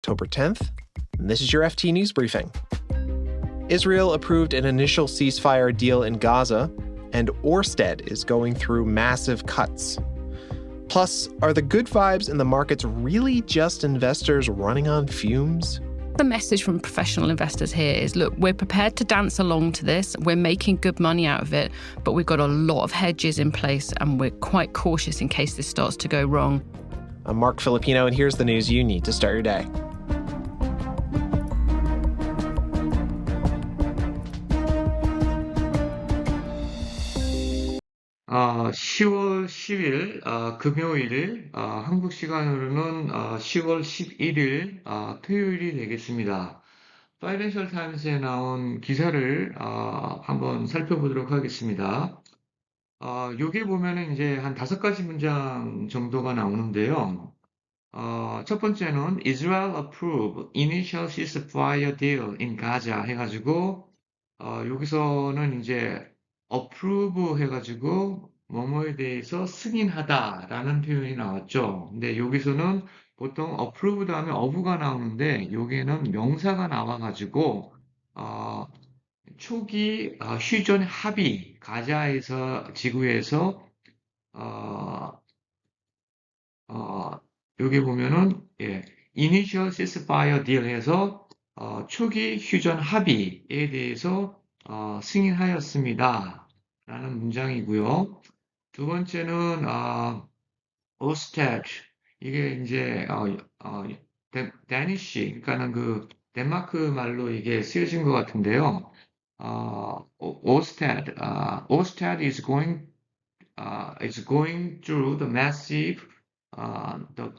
October 10th, and this is your FT News Briefing. Israel approved an initial ceasefire deal in Gaza, and Orsted is going through massive cuts. Plus, are the good vibes in the markets really just investors running on fumes? The message from professional investors here is look, we're prepared to dance along to this. We're making good money out of it, but we've got a lot of hedges in place and we're quite cautious in case this starts to go wrong. I'm Mark Filipino, and here's the news you need to start your day. 어, 10월 10일 어, 금요일 어, 한국 시간으로는 어, 10월 11일 어, 토요일이 되겠습니다. 파이낸셜 타임스에 나온 기사를 어, 한번 살펴보도록 하겠습니다. 어, 여기 보면은 이제 한 다섯 가지 문장 정도가 나오는데요. 어, 첫 번째는 Israel approve initial ceasefire deal in Gaza 해가지고 어, 여기서는 이제 approve 해가지고 뭐뭐에 대해서 승인하다라는 표현이 나왔죠. 근데 여기서는 보통 approve 다음에 of가 나오는데 여기에는 명사가 나와가지고 어, 초기 어, 휴전 합의 가자에서 지구에서 어, 어, 여기 보면은 예, initial ceasefire deal에서 어, 초기 휴전 합의에 대해서 어, 승인하였습니다. 라는 문장이고요. 두 번째는 어, Osted 이게 이제 어, 어, 데, 데니쉬 그러니까는 그 덴마크 말로 이게 쓰여진 것 같은데요. 어, Osted, uh, Osted is going uh, is going through the massive uh, the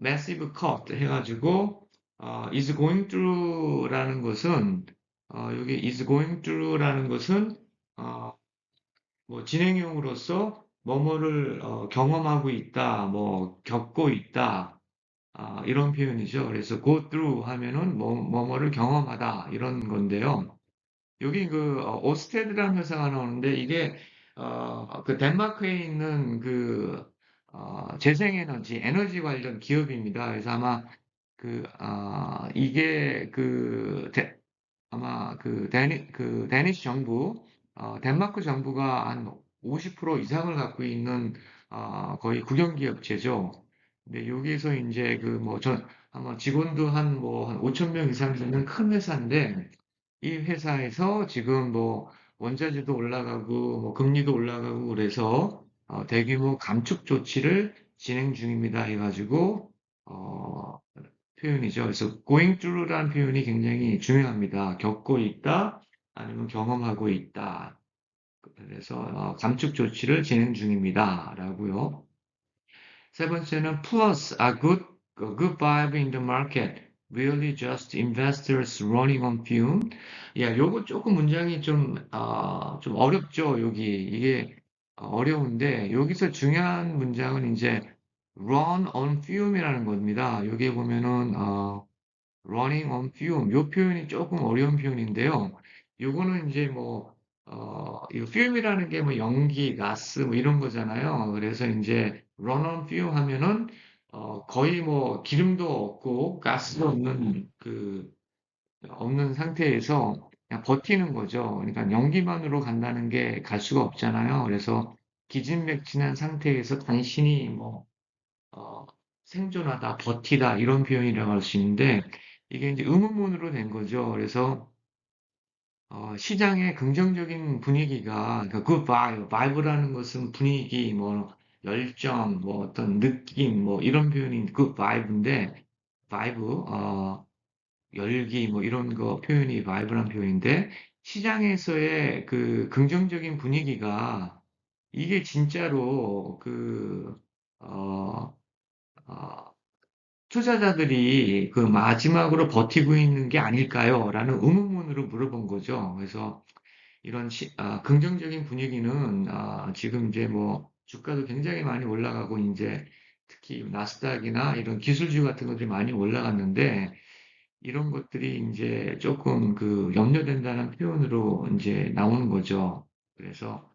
massive cut 해가지고 어, is going through라는 것은 어, 여기 is going through라는 것은 어, 뭐 진행형으로서 뭐뭐를 어, 경험하고 있다, 뭐 겪고 있다 아, 이런 표현이죠. 그래서 go through 하면은 뭐 뭐뭐를 경험하다 이런 건데요. 여기 그 어, 오스테드라는 회사가 나오는데 이게 어, 그 덴마크에 있는 그 어, 재생에너지, 에너지 관련 기업입니다. 그래서 아마 그, 아, 이게 그, 데, 아마 그, 데니, 그, 데니시 정부, 어, 덴마크 정부가 한 50% 이상을 갖고 있는, 어, 거의 국영기업체죠. 근데 여기에서 이제 그 뭐, 전, 아마 직원도 한 뭐, 한 5천 명 이상 되는 큰 회사인데, 이 회사에서 지금 뭐, 원자재도 올라가고, 뭐, 금리도 올라가고 그래서, 어, 대규모 감축 조치를 진행 중입니다. 해가지고, 어, 표현이죠. 그래서 going through라는 표현이 굉장히 중요합니다. 겪고 있다, 아니면 경험하고 있다. 그래서 어, 감축 조치를 진행 중입니다. 라고요. 세 번째는 plus a good, a good vibe in the market. Really just investors running on fume. 야, 요거 조금 문장이 좀, 어, 좀 어렵죠. 여기. 이게 어려운데, 여기서 중요한 문장은 이제 run on fume이라는 겁니다. 여기에 보면은, 어, running on fume. 요 표현이 조금 어려운 표현인데요. 요거는 이제 뭐, 어, 이 fume이라는 게 뭐 연기, 가스 뭐 이런 거잖아요. 그래서 이제 run on fume 하면은, 어, 거의 뭐 기름도 없고 가스도 없는 그, 없는 상태에서 그냥 버티는 거죠. 그러니까 연기만으로 간다는 게 갈 수가 없잖아요. 그래서 기진맥진한 상태에서 당신이 뭐, 어, 생존하다, 버티다 이런 표현이라고 할 수 있는데 이게 이제 의문문으로 된 거죠. 그래서 어, 시장의 긍정적인 분위기가 그러니까 그 바이브, 바이브라는 것은 분위기, 뭐 열정, 뭐 어떤 느낌, 뭐 이런 표현이 그 바이브인데 바이브, 어, 열기, 뭐 이런 거 표현이 바이브란 표현인데 시장에서의 그 긍정적인 분위기가 이게 진짜로 그 어, 어, 투자자들이 그 마지막으로 버티고 있는 게 아닐까요? 라는 의문문으로 물어본 거죠. 그래서 이런 시, 아, 긍정적인 분위기는 아, 지금 이제 뭐 주가도 굉장히 많이 올라가고 이제 특히 나스닥이나 이런 기술주 같은 것들이 많이 올라갔는데 이런 것들이 이제 조금 그 염려된다는 표현으로 이제 나오는 거죠. 그래서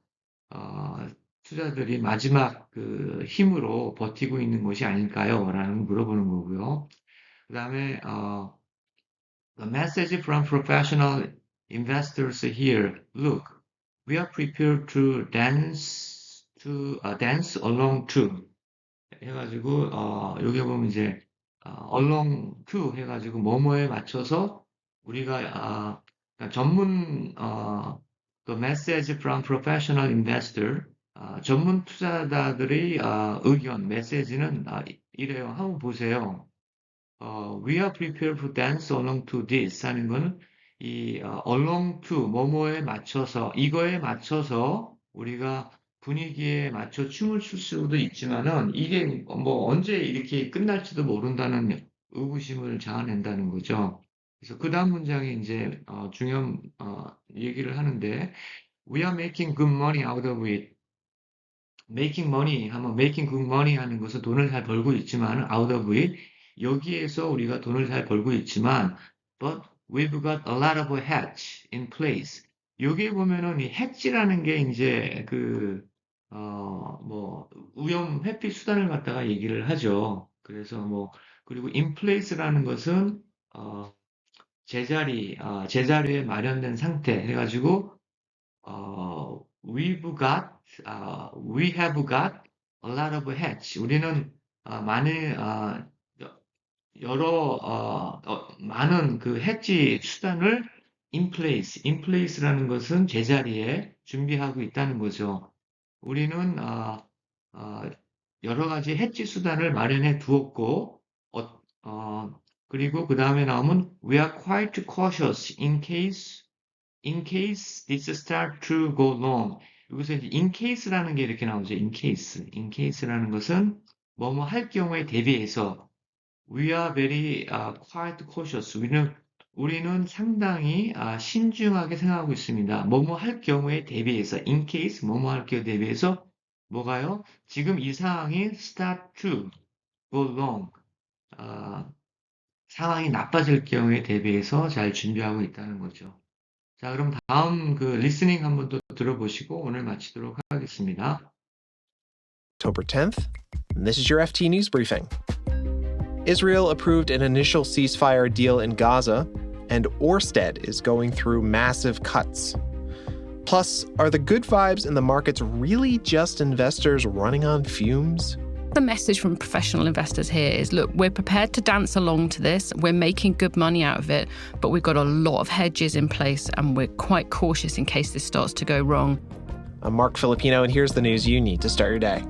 어, 투자들이 마지막 그 힘으로 버티고 있는 것이 아닐까요? 라는 물어보는 거고요. 그 다음에 어, the message from professional investors here. Look, we are prepared to dance to uh, dance along to 해가지고 어, 여기 보면 이제 어, along to 해가지고 뭐뭐에 맞춰서 우리가 아, 그러니까 전문 어, the message from professional investor 아, 전문 투자자들의 아, 의견 메시지는 아, 이래요. 한번 보세요. 어, we are prepared to dance along to this 하는 거는 이 어, along to 뭐뭐에 맞춰서 이거에 맞춰서 우리가 분위기에 맞춰 춤을 출 수도 있지만은 이게 뭐 언제 이렇게 끝날지도 모른다는 의구심을 자아낸다는 거죠. 그래서 그 다음 문장이 이제 어, 중요한 어, 얘기를 하는데 We are making good money out of it. Making money 하면 making good money 하는 것은 돈을 잘 벌고 있지만 out of it 여기에서 우리가 돈을 잘 벌고 있지만 but we've got a lot of hedge in place. 여기에 보면은 이 hedge라는 게 이제 그 어, 뭐, 위험 회피 수단을 갖다가 얘기를 하죠. 그래서 뭐, 그리고 in place라는 것은, 어, 제자리, 어, 제자리에 마련된 상태 해가지고, 어, we've got, 어, we have got a lot of hedge. 우리는, 어, 많은, 어, 여러, 어, 어, 많은 그 해지 수단을 in place, in place라는 것은 제자리에 준비하고 있다는 거죠. 우리는 어, 어, 여러 가지 해지 수단을 마련해 두었고, 어, 어, 그리고 그 다음에 나오면 we are quite cautious in case in case this start to go wrong. 여기서 이제 in case라는 게 이렇게 나오죠. in case, in case라는 것은 뭐뭐 할 경우에 대비해서 we are very uh, quite cautious. 우리는 우리는 상당히 아, 신중하게 생각하고 있습니다. 뭐뭐 할 경우에 대비해서, in case 뭐뭐 할 경우에 대비해서 뭐가요? 지금 이 상황이 start to go wrong. 아, 상황이 나빠질 경우에 대비해서 잘 준비하고 있다는 거죠. 자, 그럼 다음 그 리스닝 한번 또 들어보시고 오늘 마치도록 하겠습니다. October 10th, and this is your FT News Briefing. Israel approved an initial ceasefire deal in Gaza, and Orsted is going through massive cuts. Plus, are the good vibes in the markets really just investors running on fumes? The message from professional investors here is look, we're prepared to dance along to this. We're making good money out of it, but we've got a lot of hedges in place and we're quite cautious in case this starts to go wrong. I'm Mark Filipino, and here's the news you need to start your day.